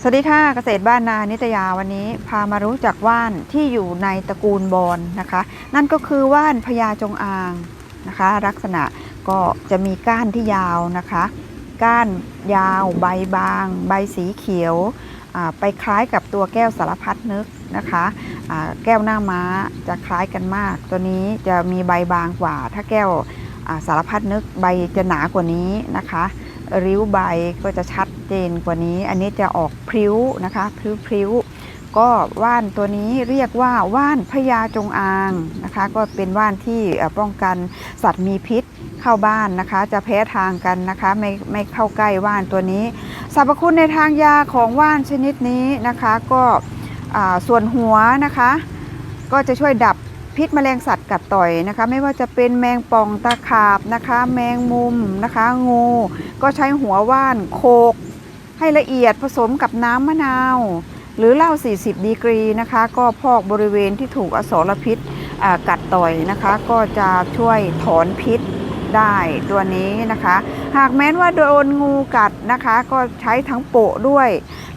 สวัสดีค่ะเกษตรบ้านนานิตยาวันนี้พามารู้จักว่านที่อยู่ในตระกูลบอนนะคะ นั่นก็คือว่านพญาจงอางนะคะ ลักษณะก็จะมีก้านที่ยาวนะคะ ก้านยาวใบบาง ใบสีเขียวไปคล้ายกับตัวแก้วสารพัดนึกนะคะแก้วหน้าม้าจะคล้ายกันมาก ตัวนี้จะมีใบบางกว่า ถ้าแก้วสารพัดนึกใบจะหนากว่านี้นะคะ ริ้วใบก็จะชัดเจนกว่านี้ อันนี้จะออกพริ้วนะคะพริ้วพริ้วก็ว่านตัวนี้เรียกว่าว่านพญาจงอางนะคะ ก็เป็นว่านที่ป้องกันสัตว์มีพิษเข้าบ้านนะคะ จะแพ้ทางกันนะคะไม่ไม่เข้าใกล้ว่านตัวนี้สรรพคุณในทางยาของว่านชนิดนี้นะคะ ก็ส่วนหัวนะคะ ก็จะช่วยดับ พิษแมลงสัตว์กัดต่อยนะคะ ไม่ว่าจะเป็นแมงป่องตะขาบนะคะ แมงมุมนะคะ งู ก็ใช้หัวว่านโคก ให้ละเอียดผสมกับน้ำมะนาว หรือเหล้า 40 ดีกรีนะคะ ก็พอกบริเวณที่ถูกอสรพิษกัดต่อยนะคะ ก็จะช่วยถอนพิษได้ตัวนี้นะคะ หากแม้นว่าโดนงูกัดนะคะ ก็ใช้ทั้งโปะด้วย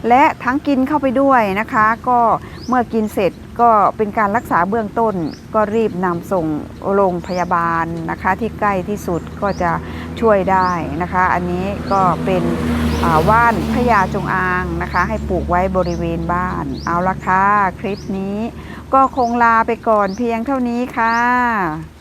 และทั้งกินเข้าไปด้วยนะคะ ก็ เมื่อกินเสร็จก็เป็นการรักษาเบื้องต้น ก็รีบนำส่งโรงพยาบาลนะคะ ที่ใกล้ที่สุดก็จะช่วยได้นะคะ อันนี้ก็เป็นว่านพญาจงอางนะคะ ให้ปลูกไว้บริเวณบ้าน เอาละค่ะ คลิปนี้ก็คงลาไปก่อนเพียงเท่านี้ค่ะ